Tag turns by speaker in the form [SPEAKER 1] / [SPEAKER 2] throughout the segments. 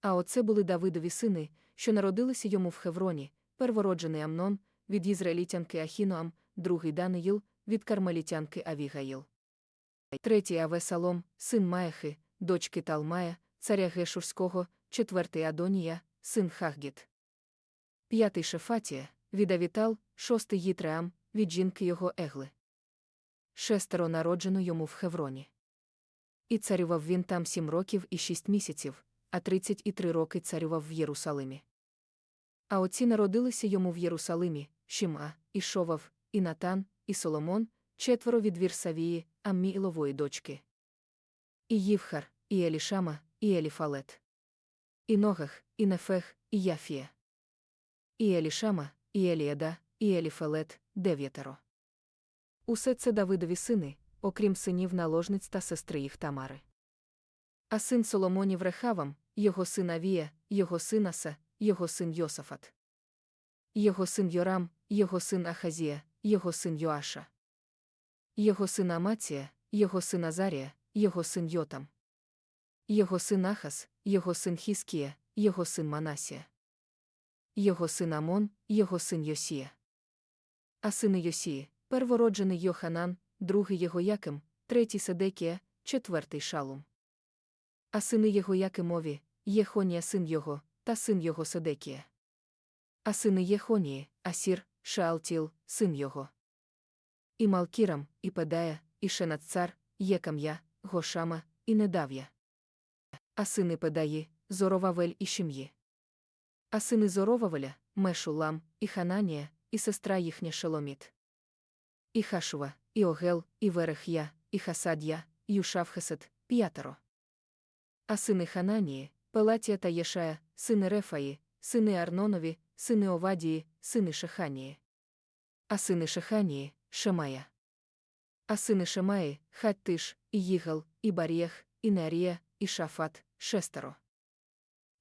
[SPEAKER 1] А оце були Давидові сини, що народилися йому в Хевроні, первороджений Амнон, від ізраїлітянки Ахіноам, другий Даниїл, від кармелітянки Авігаїл. Третій Авесалом, син Маехи, дочки Талмая, царя Гешурського, четвертий Адонія, син Хахгіт. П'ятий Шефатія, від Авітал, шостий Їтреам, від жінки його Егли. Шестеро народжено йому в Хевроні. І царював він там сім років і шість місяців, а тридцять і три роки царював в Єрусалимі. А оці народилися йому в Єрусалимі Шима, і Шовав, і Натан, і Соломон, четверо від Вірсавії, Амміілової дочки. І Ївхар, і Елішама, і Еліфалет. І Ногах, і Нефех, і Яфія. І Елішама, і Еліада, і Еліфелет, дев'ятеро. Усе це Давидові сини, окрім синів наложниць та сестри їх Тамари. А син Соломонів Рехавам, його син Авія, його син Аса, його син Йосафат. Його син Йорам, його син Ахазія, його син Йоаша. Його син Амація, його син Азарія, його син Йотам. Його син Ахас, його син Хіскія, його син Манасія. Його син Амон, його син Йосія. А сини Йосії, первороджений Йоханан, другий Єгояким, третій Седекія, четвертий Шалум. А сини Єгоякимові, Єхонія син його, та син його Седекія. А сини Єхонії, Асір, Шаалтіл, син його. І Малкірам, і Педая, і Шенаццар, Єкам'я, Гошама, і Недав'я. А сини Педаї, Зоровавель і Шим'ї. А сини Зоровавеля, Мешулам, і Хананія, і сестра їхня Шеломіт. І Хашува, і Огел, і Верех'я, і Хасад'я, Юшавхесет, п'ятеро. А сини Хананії, Пелатія та Єшая, сини Рефаї, сини Арнонові, сини Овадії, сини Шеханії. А сини Шеханії, Шемая. А сини Шемаї, Хаттиш, і Їгал, і Баріях, і Неарія, і Шафат, шестеро.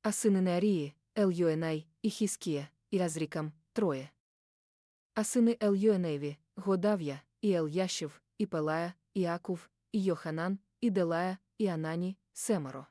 [SPEAKER 1] А сини Неарії, Ельйоенай, і Хіскія, і Азрікам, троє. А сини Ельйоеневі, Годав'я, і Ельяшів, і Пелая, і Акув, і Йоханан, і Делая, і Анані, семеро.